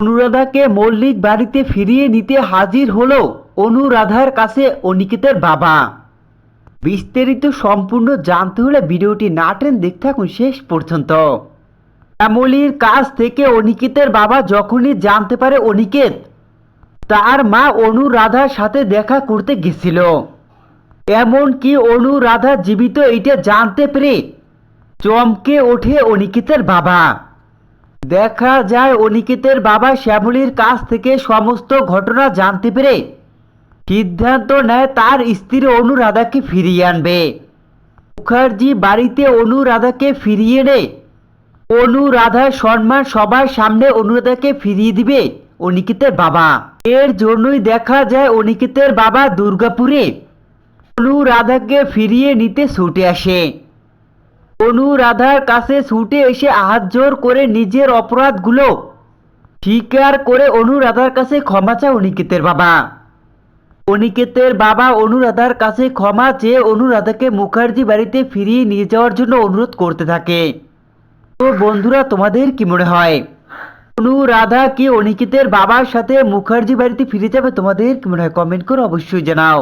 অনুরাধাকে মল্লিক বাড়িতে ফিরিয়ে নিতে হাজির হলো অনুরাধার কাছে অনিকেতের বাবা। বিস্তারিত সম্পূর্ণ জানতে হলে ভিডিওটি না টেন দেখতে থাকুন শেষ পর্যন্ত। শ্যামলির কাছ থেকে অনিকেতের বাবা যখনই জানতে পারে অনিকেত তার মা অনুরাধার সাথে দেখা করতে গেছিল। এমনকি অনুরাধা জীবিত এটা জানতে পেরে চমকে ওঠে অনিকেতের বাবা। দেখা যায় অনিকেতের বাবা শ্যামলির কাছ থেকে সমস্ত ঘটনা জানতে পেরে সিদ্ধান্ত নেয় তার স্ত্রী অনুরাধাকে ফিরিয়ে আনবে। মুখার্জি বাড়িতে অনুরাধাকে ফিরিয়ে এনে অনুরাধার সম্মান সবার সামনে অনুরাধাকে ফিরিয়ে দিবে অনিকেতের বাবা। এর জন্যই দেখা যায় অনিকেতের বাবা দুর্গাপুরে অনুরাধাকে ফিরিয়ে নিতে ছুটে আসে। অনুরাধার কাছে ছুটে এসে আহাত করে নিজের অপরাধগুলো স্বীকার করে অনুরাধার কাছে ক্ষমা চায় অনিকেতের বাবা। অনিকেতের বাবা অনুরাধার কাছে ক্ষমা চেয়ে অনুরাধাকে মুখার্জি বাড়িতে ফিরিয়ে নিয়ে যাওয়ার জন্য অনুরোধ করতে থাকে। তো বন্ধুরা, তোমাদের কি মনে হয়? অনুরাধা কি অনিকেতের বাবার সাথে মুখার্জি বাড়িতে ফিরে যাবে? তোমাদের কি মনে হয়? কমেন্ট করে অবশ্যই জানাও।